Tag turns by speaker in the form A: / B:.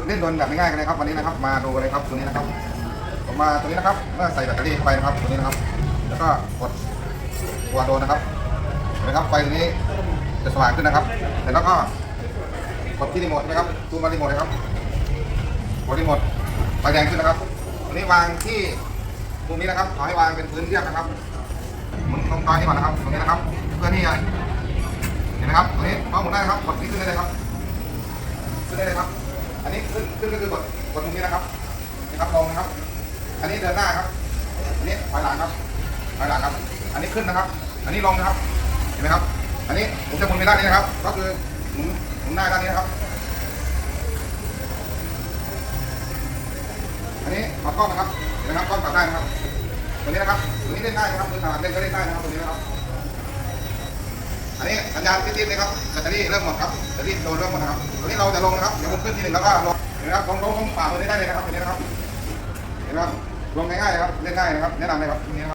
A: กเล่นดนแบบง่ายๆกันเลยครับวันนี้นะครับ มาดูกันเลยครับตัวนี้นะครับผมมาตัวนี้นะครับเมื่อใส่แบตเตอรี่เข้าไปนะครับตัวนี้นะครับ แล้วก็กดตัวโดนนะครับเห็นะครับไฟตัวนี้จะสว่างขึ้นนะครับเสร็จแล้วก็กดที่รีโมทนะครับซูมมารีโมทนะครับกดรีโมทไฟแดงขึ้นนะครับตัวนี้วางที่มุมนี้นะครับขอให้วางเป็นพื้นเรียบนะครับมุนตรงกลางนี้ก่อนนะครับตรงนี้นะครับ เพื่อที่จะเห็นไหมครับตัวนี้พอหมุนได้ครับกดที่ขึ้นได้เลยครับขึ้นได้เลยครับ อันนี้ขึ้นขึ้นก็คือกดกดตรงนี้นะครับนี่ครับลงนะครับ อันนี้เดินหน้าครับ อันนี้ถอยหลังครับถอยหลังครับ อันนี้ขึ้นนะครับ อันนี้ลงนะครับ เห็นไหมครับ อันนี้ผมจะหมุนไปด้านนี้นะครับ ก็คือหมุนหมุนหน้าด้านนี้นะครับ อันนี้ขอกล้องนะครับ เห็นไหมครับกล้องตัดได้นะครับ ตัวนี้นะครับ ตัวนี้เล่นได้นะครับมือถนัดเล่นก็เล่นได้นะครับตัวนี้นะครับ สัญญาณติดๆเลยครับแบตเตอรี่เริ่มหมดครับแบตเตอรี่โดนเริ่มหมดนะครับตอนนี้เราจะลงนะครับเดี๋ยวผมขึ้นทีหนึ่งแล้วก็ลงเห็นไหมครับลงลงลงฝ่ามือได้เลยนะครับตัวนี้นะครับเห็นไหมครับลงง่ายๆนะครับเล่นง่ายนะครับแนะนำเลยครับตัวนี้นะครับ